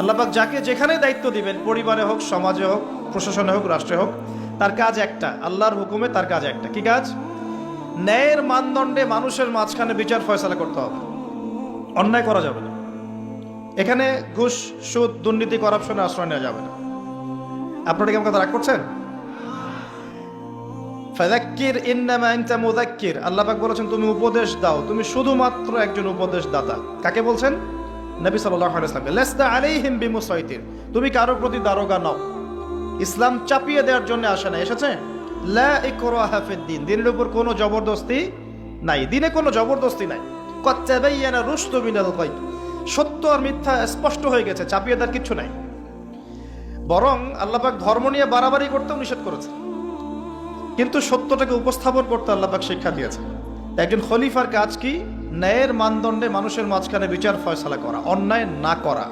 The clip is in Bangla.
আল্লাপাক যাকে যেখানে দায়িত্ব দিবেন, পরিবারে হোক, সমাজে হোক, প্রশাসনে হোক, রাষ্ট্রে হোক, তার কাজ একটা। আল্লাহর হুকুমে তার কাজ একটা। কি কাজ? ন্যায়ের মানদণ্ডে মানুষের মাঝখানে বিচার ফয়সালা করতে হবে। অন্যায় করা যাবে না। এখানে ঘুষ, সুদ, দুর্নীতি করাপশনে আশ্রয় নেওয়া যাবে না। আপনারা কি আমার কথা রাগ করছেন? ফাদাক্কির ইন্নামা আনতা মুযাক্কির। আল্লাহ পাক বলেছেন, তুমি উপদেশ দাও। তুমি শুধুমাত্র একজন উপদেশ দাতা কাকে বলছেন? নবী সাল্লাল্লাহু আলাইহি ওয়াসাল্লাম লাস্তা আলাইহিম বিমুসাইতির তুমি কারোর প্রতি দারোগা নও। ইসলাম চাপিয়ে দেওয়ার জন্য আসে না, এসেছে? লা ইকরাহা ফিদ দিন। দিনের উপর কোনো জবরদস্তি নাই, দিনে কোনো জবরদস্তি নাই। কদ তাবায়্যানা রুশদু মিনাল সত্য আর মিথ্যা স্পষ্ট হয়ে গেছে, চাপিয়ে দেওয়ার কিছু নাই। বরং আল্লাহ পাক ধর্ম নিয়ে বাড়াবাড়ি করতেও নিষেধ করেছে কিন্তু সত্যটাকে উপস্থাপন করতে আল্লাপাক শিক্ষা দিয়েছে একজন খলিফার কাজ কি? ন্যায়ের মানদণ্ডে মানুষের মাঝখানে বিচার ফয়সলা করা অন্যায় না করা।